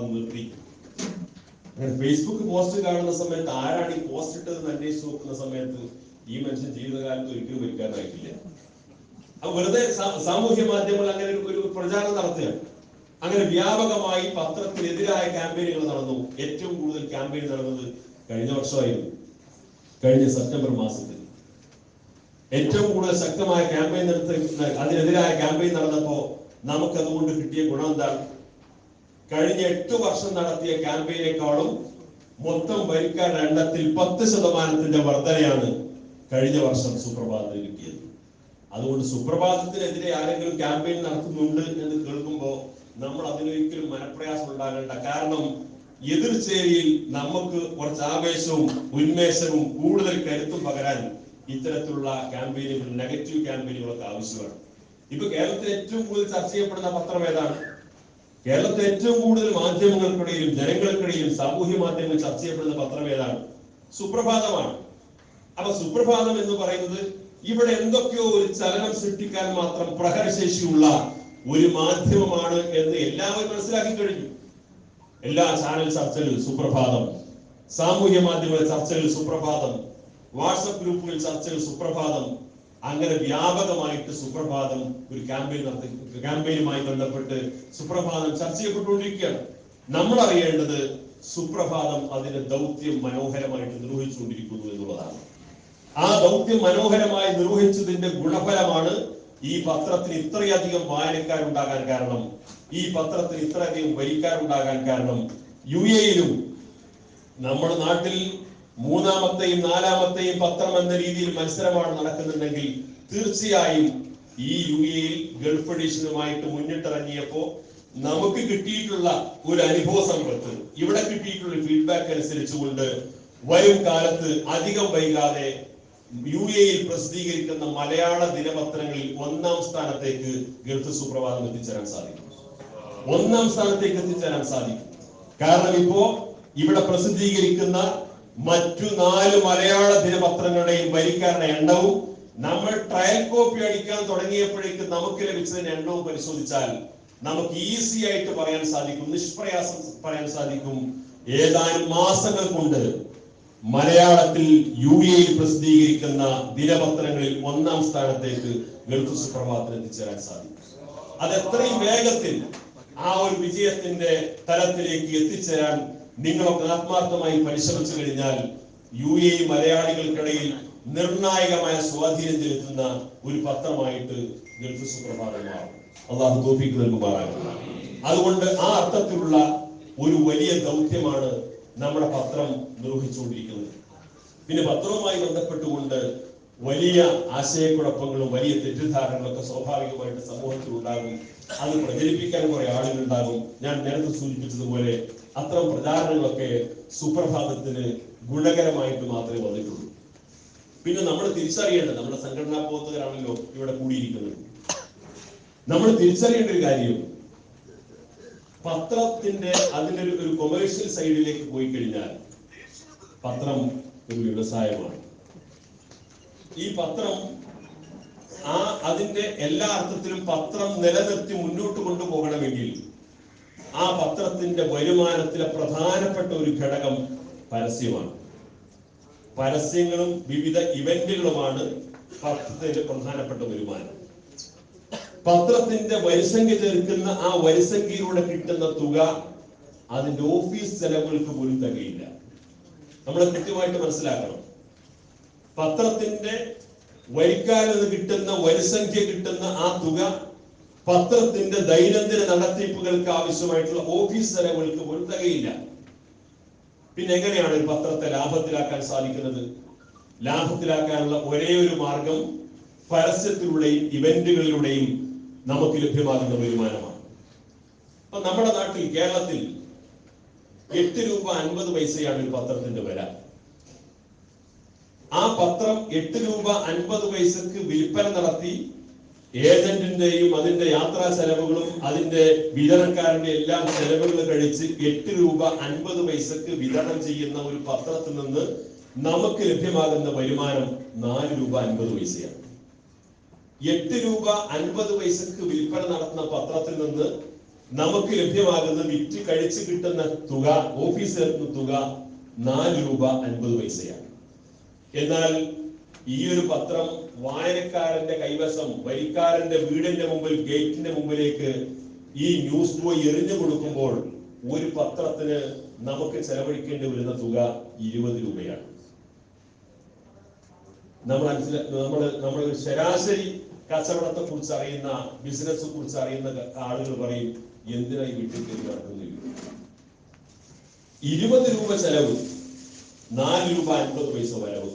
സുപ്രഭാതം നിർത്തി അങ്ങനെ ഫേസ്ബുക്ക് പോസ്റ്റ് കാണുന്ന സമയത്ത് ആരാണ് ഈ പോസ്റ്റ് ഇട്ടതെന്ന് അന്വേഷിച്ച് നോക്കുന്ന സമയത്ത് ഈ മനുഷ്യൻ ജീവിതകാലത്ത് ഒരിക്കലും മരിക്കാനായിട്ടില്ല വെറുതെ സാമൂഹ്യ മാധ്യമങ്ങൾ അങ്ങനെ ഒരു- പ്രചാരണം നടത്തുകയാണ്. അങ്ങനെ വ്യാപകമായി പത്രത്തിനെതിരായ ക്യാമ്പയിനുകൾ നടന്നു. ഏറ്റവും കൂടുതൽ ക്യാമ്പയിൻ നടന്നത് കഴിഞ്ഞ വർഷമായിരുന്നു. കഴിഞ്ഞ സെപ്റ്റംബർ മാസത്തിൽ. ഏറ്റവും കൂടുതൽ ശക്തമായ ക്യാമ്പയിൻ നടത്തി അതിനെതിരായ ക്യാമ്പയിൻ നടന്നപ്പോ നമുക്ക് അതുകൊണ്ട് കിട്ടിയ ഗുണം എന്താണ്? കഴിഞ്ഞ എട്ട് വർഷം നടത്തിയ ക്യാമ്പയിനേക്കാളും മൊത്തം വരിക്കാരുടെ എണ്ണത്തിൽ പത്ത് ശതമാനത്തിന്റെ വർധനയാണ് കഴിഞ്ഞ വർഷം സുപ്രഭാതത്തിൽ കിട്ടിയത്. അതുകൊണ്ട് സുപ്രഭാതത്തിനെതിരെ ആരെങ്കിലും ക്യാമ്പയിൻ നടത്തുന്നുണ്ട് എന്ന് കേൾക്കുമ്പോൾ നമ്മൾ അതിനൊരിക്കലും മനപ്രയാസം ഉണ്ടാകേണ്ട. കാരണം എതിർചേരിയിൽ നമുക്ക് കുറച്ച് ആവേശവും ഉന്മേഷവും കൂടുതൽ കരുത്തും പകരാൻ ഇത്തരത്തിലുള്ള ക്യാമ്പയിനുകൾ നെഗറ്റീവ് ക്യാമ്പയിനുകളൊക്കെ ആവശ്യമാണ്. ഇപ്പൊ കേരളത്തിൽ ഏറ്റവും കൂടുതൽ ചർച്ച ചെയ്യപ്പെടുന്ന പത്രം ഏതാണ്? കേരളത്തിൽ ഏറ്റവും കൂടുതൽ മാധ്യമങ്ങൾക്കിടയിലും ജനങ്ങൾക്കിടയിൽ സാമൂഹ്യ മാധ്യമങ്ങൾ ചർച്ച ചെയ്യപ്പെടുന്ന പത്രം ഏതാണ്? സുപ്രഭാതമാണ്. അപ്പൊ സുപ്രഭാതം എന്ന് പറയുന്നത് ഇവിടെ എന്തൊക്കെയോ ഒരു ചലനം സൃഷ്ടിക്കാൻ മാത്രം പ്രഹരശേഷിയുള്ള ഒരു മാധ്യമമാണ് എന്ന് എല്ലാവരും മനസ്സിലാക്കി കഴിഞ്ഞു. എല്ലാ ചാനൽ ചർച്ചകളിൽ സുപ്രഭാതം. സാമൂഹ്യ മാധ്യമ ചർച്ചകളിൽ സുപ്രഭാതം. വാട്സപ്പ് ഗ്രൂപ്പുകളിൽ ചർച്ചകൾ സുപ്രഭാതം. അങ്ങനെ വ്യാപകമായിട്ട് സുപ്രഭാതം ഒരു ക്യാമ്പയിൻ നടത്തി ക്യാമ്പയിനുമായി ബന്ധപ്പെട്ട് സുപ്രഭാതം ചർച്ച ചെയ്യപ്പെട്ടുകൊണ്ടിരിക്കുകയാണ്. നമ്മൾ അറിയേണ്ടത് സുപ്രഭാതം അതിന്റെ ദൗത്യം മനോഹരമായിട്ട് നിർവഹിച്ചുകൊണ്ടിരിക്കുന്നു എന്നുള്ളതാണ്. ആ ദൗത്യം മനോഹരമായി നിർവഹിച്ചതിന്റെ ഗുണഫലമാണ് ഈ പത്രത്തിന് ഇത്രയധികം വായനക്കാരുണ്ടാകാൻ കാരണം ഈ പത്രത്തിന് ഇത്രയധികം വരിക്കാരുണ്ടാകാൻ കാരണം. യു എയിലും നമ്മുടെ നാട്ടിൽ മൂന്നാമത്തെയും നാലാമത്തെയും പത്രം എന്ന രീതിയിൽ മത്സരമാണ് നടക്കുന്നുണ്ടെങ്കിൽ തീർച്ചയായും ഈ യു എയിൽ ഗൾഫ് എഡിഷനുമായിട്ട് മുന്നിട്ടിറങ്ങിയപ്പോ നമുക്ക് കിട്ടിയിട്ടുള്ള ഒരു അനുഭവ സമ്പത്ത് ഇവിടെ കിട്ടിയിട്ടുള്ള ഫീഡ്ബാക്ക് അനുസരിച്ചുകൊണ്ട് വരും കാലത്ത് അധികം വൈകാതെ യു എയിൽ പ്രസിദ്ധീകരിക്കുന്ന മലയാള ദിനപത്രങ്ങളിൽ ഒന്നാം സ്ഥാനത്തേക്ക് ഗൾഫ് സുപ്രഭാതം എത്തിച്ചേരാൻ സാധിക്കും. ഒന്നാം സ്ഥാനത്തേക്ക് എത്തിച്ചേരാൻ സാധിക്കും. കാരണം ഇപ്പോ ഇവിടെ പ്രസിദ്ധീകരിക്കുന്ന മറ്റു നാല് മലയാള ദിനപത്രങ്ങളുടെയും വരിക്കാരുടെ എണ്ണവും നമ്മൾ ട്രയൽ കോപ്പി അടിക്കാൻ തുടങ്ങിയപ്പോഴേക്ക് നമുക്ക് ലഭിച്ചതിന്റെ എണ്ണവും പരിശോധിച്ചാൽ നമുക്ക് ഈസി ആയിട്ട് പറയാൻ സാധിക്കും നിഷ്പ്രയാസം പറയാൻ സാധിക്കും. ഏതാനും മാസങ്ങൾ കൊണ്ട് മലയാളത്തിൽ യു എയിൽ പ്രസിദ്ധീകരിക്കുന്ന ദിനപത്രങ്ങളിൽ ഒന്നാം സ്ഥാനത്തേക്ക് ഗൾഫ് സുപ്രഭാതത്തിൽ എത്തിച്ചേരാൻ സാധിക്കും. അത് എത്രയും വേഗത്തിൽ ആ ഒരു വിജയത്തിന്റെ തലത്തിലേക്ക് എത്തിച്ചേരാൻ നിങ്ങളൊക്കെ ആത്മാർത്ഥമായി പരിശ്രമിച്ചു കഴിഞ്ഞാൽ യു എ മലയാളികൾക്കിടയിൽ നിർണായകമായ സ്വാധീനം ചെലുത്തുന്ന ഒരു പത്രമായിട്ട് ഗൾഫ് സുപ്രഭാതം മാറും അള്ളാഹു തോപ്പിക്ക് നൽകുമാറാകും അതുകൊണ്ട് ആ അർത്ഥത്തിലുള്ള ഒരു വലിയ ദൗത്യമാണ് നമ്മുടെ പത്രം നിർവഹിച്ചുകൊണ്ടിരിക്കുന്നത്. പിന്നെ പത്രവുമായി ബന്ധപ്പെട്ടുകൊണ്ട് വലിയ ആശയക്കുഴപ്പങ്ങളും വലിയ തെറ്റിദ്ധാരണകളൊക്കെ സ്വാഭാവികമായിട്ട് സമൂഹത്തിൽ ഉണ്ടാകും അത് പ്രചരിപ്പിക്കാൻ കുറെ ആളുകൾ ഉണ്ടാകും ഞാൻ നേരത്തെ സൂചിപ്പിച്ചതുപോലെ അത്തരം പ്രചാരണങ്ങളൊക്കെ സുപ്രഭാതത്തിന് ഗുണകരമായിട്ട് മാത്രമേ വന്നിട്ടുള്ളൂ. പിന്നെ നമ്മൾ തിരിച്ചറിയേണ്ടത് നമ്മുടെ സംഘടനാ പ്രവർത്തകരാണല്ലോ ഇവിടെ കൂടിയിരിക്കുന്നത്. നമ്മൾ തിരിച്ചറിയേണ്ട ഒരു കാര്യം പത്രത്തിന്റെ അതിന്റെ ഒരു ഒരു കൊമേഴ്ഷ്യൽ സൈഡിലേക്ക് പോയി കഴിഞ്ഞാൽ പത്രം ഒരു വ്യവസായമാണ്. ഈ പത്രം ആ അതിന്റെ എല്ലാ അർത്ഥത്തിലും പത്രം നിലനിർത്തി മുന്നോട്ട് കൊണ്ടുപോകണമെങ്കിൽ ആ പത്രത്തിന്റെ വരുമാനത്തിലെ പ്രധാനപ്പെട്ട ഒരു ഘടകം പരസ്യമാണ്. പരസ്യങ്ങളും വിവിധ ഇവന്റുകളുമാണ് പത്രത്തിന്റെ പ്രധാനപ്പെട്ട വരുമാനം. പത്രത്തിന്റെ വരിസംഖ്യ ചേർക്കുന്ന ആ വരിസംഖ്യയിലൂടെ കിട്ടുന്ന തുക അതിന്റെ ഓഫീസ് ചെലവുകൾക്ക് പോലും തികയില്ല. നമ്മൾ കൃത്യമായിട്ട് മനസ്സിലാക്കണം. പത്രത്തിന്റെ വരിക്കാരിൽ നിന്ന് കിട്ടുന്ന വരിസംഖ്യ കിട്ടുന്ന ആ തുക പത്രത്തിന്റെ ദൈനംദിന നടത്തിപ്പുകൾക്ക് ആവശ്യമായിട്ടുള്ള ഓഫീസ് ചെലവുകൾക്ക് പോലും തകയില്ല. പിന്നെ എങ്ങനെയാണ് ഒരു പത്രത്തെ ലാഭത്തിലാക്കാൻ സാധിക്കുന്നത്? ലാഭത്തിലാക്കാനുള്ള ഒരേ ഒരു മാർഗം പരസ്യത്തിലൂടെയും ഇവന്റുകളിലൂടെയും നമുക്ക് ലഭ്യമാകുന്ന വരുമാനമാണ്. അപ്പൊ നമ്മുടെ നാട്ടിൽ കേരളത്തിൽ എട്ട് രൂപ അൻപത് പൈസയാണ് ഒരു പത്രത്തിന്റെ വില. ആ പത്രം എട്ട് രൂപ അൻപത് പൈസക്ക് വിൽപ്പന നടത്തി ഏജന്റിന്റെയും അതിന്റെ യാത്രാ ചെലവുകളും അതിന്റെ വിതരണക്കാരന്റെ എല്ലാം ചെലവുകൾ കഴിച്ച് എട്ട് രൂപ അൻപത് പൈസക്ക് വിതരണം ചെയ്യുന്ന ഒരു പത്രത്തിൽ നിന്ന് നമുക്ക് ലഭ്യമാകുന്ന വരുമാനം നാല് രൂപ അൻപത് പൈസയാണ്. എട്ട് രൂപ അൻപത് പൈസക്ക് വിൽപ്പന നടത്തുന്ന പത്രത്തിൽ നിന്ന് നമുക്ക് ലഭ്യമാകുന്ന വിറ്റ് കഴിച്ച് കിട്ടുന്ന തുക ഓഫീസിൽ എത്തുന്ന തുക നാല് രൂപ അൻപത് പൈസയാണ്. എന്നാൽ ഈ ഒരു പത്രം വായനക്കാരന്റെ കൈവശം വരിക്കാരന്റെ വീടിന്റെ മുമ്പിൽ ഗേറ്റിന്റെ മുമ്പിലേക്ക് ഈ ന്യൂസ് ബോയ് എറിഞ്ഞു കൊടുക്കുമ്പോൾ ഒരു പത്രത്തിന് നമുക്ക് ചെലവഴിക്കേണ്ടി വരുന്ന തുക ഇരുപത് രൂപയാണ്. നമ്മൾ നമ്മൾ നമ്മൾ ശരാശരി കച്ചവടത്തെ കുറിച്ച് അറിയുന്ന ബിസിനസ് കുറിച്ച് അറിയുന്ന ആളുകൾ പറയും എന്തിനാ ഈ വീട്ടിൽ കയറി നടക്കുന്നില്ല ഇരുപത് രൂപ ചെലവ് നാല് രൂപ അൻപത് പൈസ വരവ്.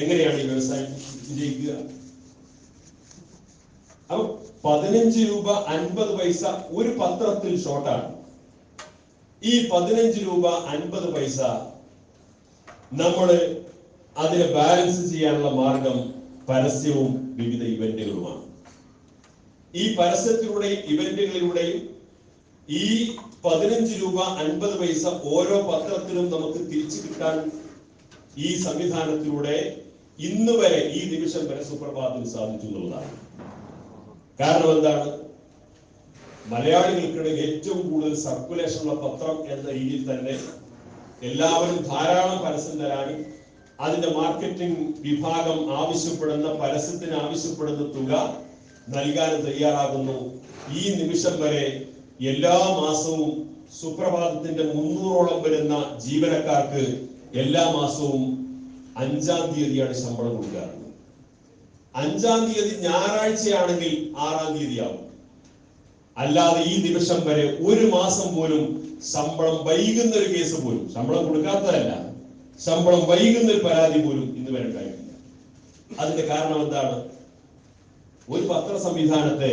എങ്ങനെയാണ് ഈ വ്യവസായം? വിജയിക്കുക അപ്പൊ പതിനഞ്ച് രൂപ അൻപത് പൈസ ഒരു പത്രത്തിൽ ഷോർട്ടാണ്. ഈ പതിനഞ്ച് രൂപ അൻപത് പൈസ നമ്മൾ അതിനെ ബാലൻസ് ചെയ്യാനുള്ള മാർഗം പരസ്യവും വിവിധ ഇവന്റുകളുമാണ്. ഈ പരസ്യത്തിലൂടെയും ഇവന്റുകളിലൂടെയും ഈ പതിനഞ്ച് രൂപ അൻപത് പൈസ ഓരോ പത്രത്തിലും നമുക്ക് തിരിച്ചു കിട്ടാൻ ഈ സംവിധാനത്തിലൂടെ ഇന്ന് വരെ ഈ നിമിഷം വരെ സുപ്രഭാതത്തിന് സാധിച്ചു എന്നുള്ളതാണ്. കാരണം എന്താണ്? മലയാളികൾക്കിടയിൽ ഏറ്റവും കൂടുതൽ സർക്കുലേഷൻ ഉള്ള പത്രം എന്ന രീതിയിൽ തന്നെ എല്ലാവരും ധാരാളം പരസ്യം തരാനും അതിന്റെ മാർക്കറ്റിംഗ് വിഭാഗം ആവശ്യപ്പെടുന്ന പരസ്യത്തിന് ആവശ്യപ്പെടുന്ന തുക നൽകാനും തയ്യാറാകുന്നു. ഈ നിമിഷം വരെ എല്ലാ മാസവും സുപ്രഭാതത്തിന്റെ മുന്നൂറോളം വരുന്ന ജീവനക്കാർക്ക് എല്ലാ മാസവും അഞ്ചാം തീയതിയാണ് ശമ്പളം കൊടുക്കാറ് അഞ്ചാം തീയതി ഞായറാഴ്ചയാണെങ്കിൽ ആറാം തീയതി ആവും അല്ലാതെ ഈ നിമിഷം വരെ ഒരു മാസം പോലും ശമ്പളം വൈകുന്ന ഒരു കേസ് പോലും ശമ്പളം കൊടുക്കാത്തതല്ല ശമ്പളം വൈകുന്ന ഒരു പരാതി പോലും ഇന്ന് വരെ ഉണ്ടായിട്ടില്ല. അതിന്റെ കാരണം എന്താണ്? ഒരു പത്ര സംവിധാനത്തെ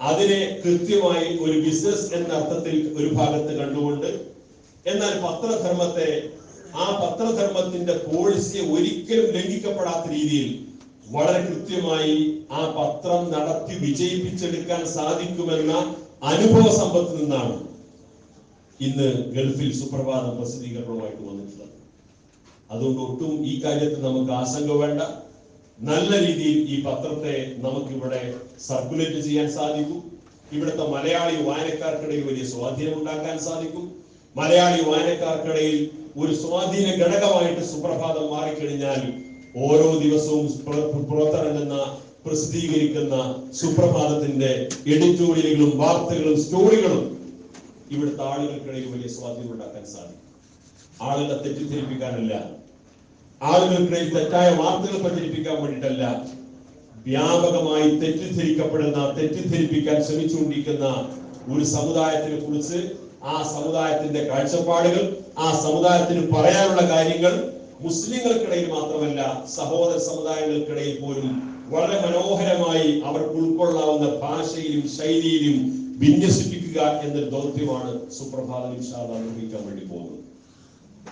അതിനെ കൃത്യമായി ഒരു ബിസിനസ് എന്ന അർത്ഥത്തിൽ ഒരു ഭാഗത്ത് കണ്ടുകൊണ്ട് എന്നാൽ പത്രധർമ്മത്തെ ആ പത്രധർമ്മത്തിന്റെ പോളിസി ഒരിക്കലും ലംഘിക്കപ്പെടാത്ത രീതിയിൽ വളരെ കൃത്യമായി ആ പത്രം നടത്തി വിജയിപ്പിച്ചെടുക്കാൻ സാധിക്കുമെന്ന അനുഭവ സമ്പത്ത് നിന്നാണ് ഇന്ന് ഗൾഫിൽ സുപ്രഭാതം പ്രസിദ്ധീകരണവുമായിട്ട് വന്നിട്ടുള്ളത്. അതുകൊണ്ട് ഒട്ടും ഈ കാര്യത്തിൽ നമുക്ക് ആശങ്ക വേണ്ട. നല്ല രീതിയിൽ ഈ പത്രത്തെ നമുക്കിവിടെ സർക്കുലേറ്റ് ചെയ്യാൻ സാധിക്കും. ഇവിടുത്തെ മലയാളി വായനക്കാർക്കിടയിൽ വലിയ സ്വാധീനം ഉണ്ടാക്കാൻ സാധിക്കും. മലയാളി വായനക്കാർക്കിടയിൽ ഒരു സ്വാധീന ഘടകമായിട്ട് സുപ്രഭാതം മാറിക്കഴിഞ്ഞാൽ ഓരോ ദിവസവും പുറ- പുറത്തിറങ്ങുന്ന പ്രസിദ്ധീകരിക്കുന്ന സുപ്രഭാതത്തിന്റെ എഡിറ്റോറിയലുകളും വാർത്തകളും സ്റ്റോറികളും ഇവിടുത്തെ ആളുകൾക്കിടയിൽ വലിയ സ്വാധീനം ഉണ്ടാക്കാൻ സാധിക്കും. ആളുകളെ തെറ്റിദ്ധരിപ്പിക്കാനല്ല ആളുകൾക്കിടയിൽ തെറ്റായ വാർത്തകൾ പ്രചരിപ്പിക്കാൻ വേണ്ടിയിട്ടല്ല വ്യാപകമായി തെറ്റിദ്ധരിക്കപ്പെടുന്ന തെറ്റിദ്ധരിപ്പിക്കാൻ ശ്രമിച്ചുകൊണ്ടിരിക്കുന്ന ഒരു സമുദായത്തിനെ കുറിച്ച് ആ സമുദായത്തിന്റെ കാഴ്ചപ്പാടുകൾ ആ സമുദായത്തിന് പറയാനുള്ള കാര്യങ്ങൾ മുസ്ലിങ്ങൾക്കിടയിൽ മാത്രമല്ല സഹോദര സമുദായങ്ങൾക്കിടയിൽ പോലും വളരെ മനോഹരമായി അവർക്ക് ഉൾക്കൊള്ളാവുന്ന ഭാഷയിലും ശൈലിയിലും വിന്യസിപ്പിക്കുക എന്നൊരു ദൗത്യമാണ് സുപ്രഭാതം ഇൻഷാദ നിർവഹിക്കാൻ വേണ്ടി പോകുന്നത്.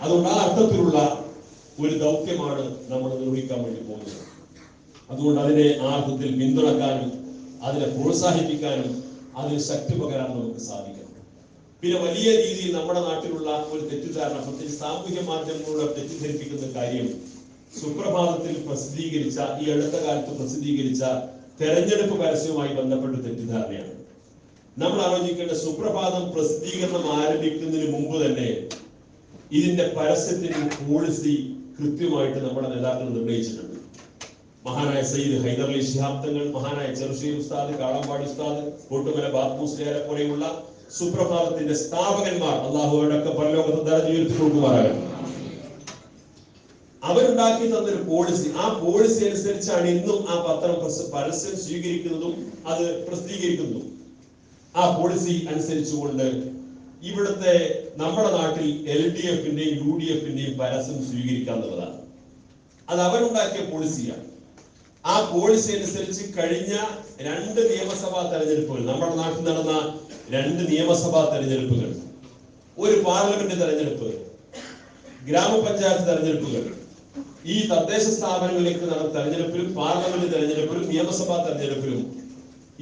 അതുകൊണ്ട് ആ അർത്ഥത്തിലുള്ള ഒരു ദൗത്യമാണ് നമ്മൾ നിർവഹിക്കാൻ വേണ്ടി പോകുന്നത്. അതുകൊണ്ട് അതിനെ ആ അർത്ഥത്തിൽ പിന്തുണക്കാനും അതിനെ പ്രോത്സാഹിപ്പിക്കാനും അതിന് ശക്തി പകരാൻ നമുക്ക് സാധിക്കണം. പിന്നെ വലിയ രീതിയിൽ നമ്മുടെ നാട്ടിലുള്ള ഒരു തെറ്റിദ്ധാരണ പ്രത്യേകിച്ച് സാമൂഹ്യ മാധ്യമങ്ങളോട് തെറ്റിദ്ധരിപ്പിക്കുന്ന കാര്യം സുപ്രഭാതത്തിൽ പ്രസിദ്ധീകരിച്ച ഈ അടുത്ത കാലത്ത് പ്രസിദ്ധീകരിച്ച തെരഞ്ഞെടുപ്പ് പരസ്യവുമായി ബന്ധപ്പെട്ട തെറ്റിദ്ധാരണയാണ്. നമ്മൾ ആലോചിക്കേണ്ട സുപ്രഭാതം പ്രസിദ്ധീകരണം ആരംഭിക്കുന്നതിന് മുമ്പ് തന്നെ ഇതിന്റെ പരസ്യത്തിന്റെ പോളിസി കൃത്യമായിട്ട് നമ്മുടെ നേതാക്കൾ നിർണയിച്ചിട്ടുണ്ട്. മഹാനായ സയ്യിദ് ഹൈദർ അലി ശിഹാബ്ദങ്ങൾ മഹാനായ ചെറുഷീർ ഉസ്താദ് കാളമ്പാടി ഉസ്താദ് കോട്ടുമല ബാത്മൂസ്ലിയാരെ പോലെയുള്ള സുപ്രഭാതത്തിന്റെ സ്ഥാപകന്മാർ അള്ളാഹുവിനൊക്കെ പരലോകത്ത് ദർജ ഉയർത്തി കൊടുക്കുമാറാകട്ടെ അവരുണ്ടാക്കി തന്നൊരു പോളിസി ആ പോളിസി അനുസരിച്ചാണ് ഇന്നും ആ പത്രം പ്രസ് പരസ്യം സ്വീകരിക്കുന്നതും അത് പ്രസിദ്ധീകരിക്കുന്നതും. ആ പോളിസി അനുസരിച്ചുകൊണ്ട് ഇവിടുത്തെ നമ്മുടെ നാട്ടിൽ എൽ ഡി എഫിന്റെയും യു ഡി എഫിന്റെയും പരസ്യം സ്വീകരിക്കാന്നുള്ളതാണ്. അത് അവരുണ്ടാക്കിയ പോളിസിയാണ് ആ പോളിസി അനുസരിച്ച് കഴിഞ്ഞ രണ്ട് നിയമസഭാ തെരഞ്ഞെടുപ്പുകൾ നമ്മുടെ നാട്ടിൽ നടന്ന രണ്ട് നിയമസഭാ തെരഞ്ഞെടുപ്പുകൾ ഒരു പാർലമെന്റ് തെരഞ്ഞെടുപ്പ് ഗ്രാമപഞ്ചായത്ത് തെരഞ്ഞെടുപ്പുകൾ ഈ തദ്ദേശ സ്ഥാപനങ്ങളിലേക്ക് നടന്ന തെരഞ്ഞെടുപ്പിലും പാർലമെന്റ് തെരഞ്ഞെടുപ്പിലും നിയമസഭാ തെരഞ്ഞെടുപ്പിലും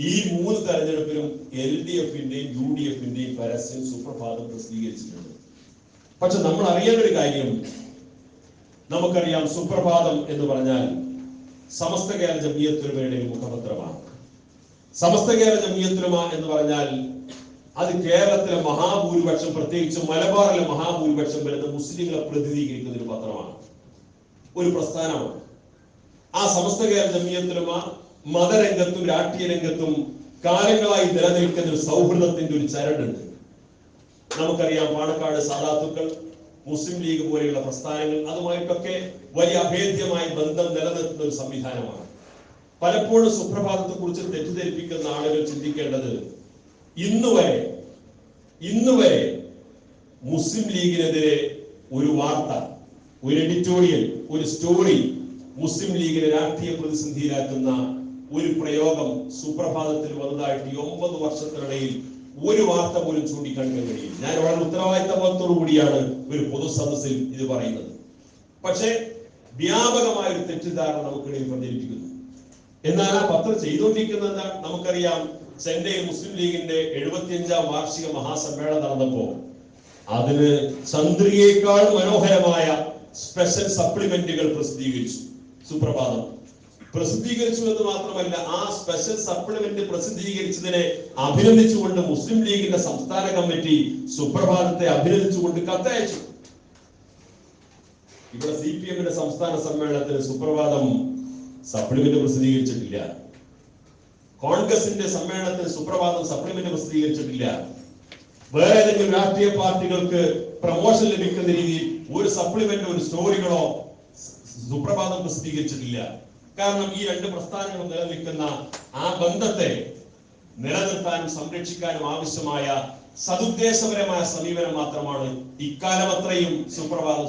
ഈ മൂന്ന് തെരഞ്ഞെടുപ്പിലും എൽ ഡി എഫിന്റെയും യു ഡി എഫിന്റെയും പരസ്യം സുപ്രഭാതം പ്രസിദ്ധീകരിച്ചിട്ടുണ്ട്. പക്ഷെ നമ്മൾ അറിയേണ്ട ഒരു കാര്യം നമുക്കറിയാം സുപ്രഭാതം എന്ന് പറഞ്ഞാൽ സമസ്ത കേരള ജമിയത്തുലമയുടെ മുഖപത്രമാണ്. സമസ്ത കേരള ജമിയത്തുലമ എന്ന് പറഞ്ഞാൽ അത് കേരളത്തിലെ മഹാഭൂരിപക്ഷം പ്രത്യേകിച്ച് മലബാറിലെ മഹാഭൂരിപക്ഷം വരുന്ന മുസ്ലിങ്ങളെ പ്രതിനിധീകരിക്കുന്ന ഒരു പത്രമാണ്. ഒരു പ്രസ്ഥാനമാണ്. ആ സമസ്ത കേരള ജമിയത്തിലുമ മതരംഗത്തും രാഷ്ട്രീയ രംഗത്തും കാലങ്ങളായി നിലനിൽക്കുന്ന ഒരു സൗഹൃദത്തിന്റെ ഒരു ചരടുണ്ട്. നമുക്കറിയാം പാണക്കാട് സാധാത്തുക്കൾ മുസ്ലിം ലീഗ് പോലെയുള്ള പ്രസ്ഥാനങ്ങൾ അതുമായിട്ടൊക്കെ വലിയ അഭേദ്യമായി ബന്ധം നിലനിർത്തുന്ന ഒരു സംവിധാനമാണ്. പലപ്പോഴും സുപ്രഭാതത്തെ കുറിച്ച് തെറ്റിദ്ധരിപ്പിക്കുന്ന ആളുകൾ ചിന്തിക്കേണ്ടത് ഇന്ന് വരെ ഇന്ന് വരെ മുസ്ലിം ലീഗിനെതിരെ ഒരു വാർത്ത ഒരു എഡിറ്റോറിയൽ ഒരു സ്റ്റോറി മുസ്ലിം ലീഗിനെ രാഷ്ട്രീയ പ്രതിസന്ധിയിലാക്കുന്ന ഒരു പ്രയോഗം സുപ്രഭാതത്തിൽ വന്നതായിട്ട് ഒമ്പത് വർഷത്തിനിടയിൽ ഒരു വാർത്ത പോലും ചൂണ്ടിക്കാണിക്കാൻ കഴിയും ഞാൻ വളരെ ഉത്തരവാദിത്തബോധത്തോടു കൂടിയാണ് ഒരു പൊതുസദസ്സിൽ ഇത് പറയുന്നത്. പക്ഷേ വ്യാപകമായ ഒരു തെറ്റിദ്ധാരണ നമുക്കിടയിൽ പ്രചരിപ്പിക്കുന്നു. എന്നാൽ ആ പത്രം ചെയ്തുകൊണ്ടിരിക്കുന്നത്? നമുക്കറിയാം ചെന്നൈ മുസ്ലിം ലീഗിന്റെ എഴുപത്തിയഞ്ചാം വാർഷിക മഹാസമ്മേളനം നടന്നപ്പോ അതിന് ചന്ദ്രികയേക്കാൾ മനോഹരമായ സ്പെഷ്യൽ സപ്ലിമെന്റുകൾ പ്രസിദ്ധീകരിച്ചു സുപ്രഭാതം. പ്രസിദ്ധീകരിച്ചു എന്ന് മാത്രമല്ല ആ സ്പെഷ്യൽ സപ്ലിമെന്റ് പ്രസിദ്ധീകരിച്ചതിനെ അഭിനന്ദിച്ചുകൊണ്ട് മുസ്ലിം ലീഗിന്റെ സംസ്ഥാന കമ്മിറ്റി സുപ്രഭാതത്തെ അഭിനന്ദിച്ചുകൊണ്ട് കത്തയച്ചു. ഇവിടെ സി പി എമ്മിന്റെ സംസ്ഥാന സമ്മേളനത്തിന് സുപ്രഭാതം സപ്ലിമെന്റ് പ്രസിദ്ധീകരിച്ചിട്ടില്ല. കോൺഗ്രസിന്റെ സമ്മേളനത്തിന് സുപ്രഭാതം സപ്ലിമെന്റ് പ്രസിദ്ധീകരിച്ചിട്ടില്ല. വേറെ ഏതെങ്കിലും രാഷ്ട്രീയ പാർട്ടികൾക്ക് പ്രമോഷൻ ലഭിക്കുന്ന രീതിയിൽ ഒരു സപ്ലിമെന്റ് ഒരു സ്റ്റോറികളോ സുപ്രഭാതം പ്രസിദ്ധീകരിച്ചിട്ടില്ല. കാരണം ഈ രണ്ട് പ്രസ്ഥാനങ്ങളും നിലനിൽക്കുന്ന ആ ബന്ധത്തെ നിലനിർത്താനും സംരക്ഷിക്കാനും ആവശ്യമായ സതുദ്ദേശപരമായ സമീപനം മാത്രമാണ് ഇക്കാലമത്രയും സുപ്രഭാതം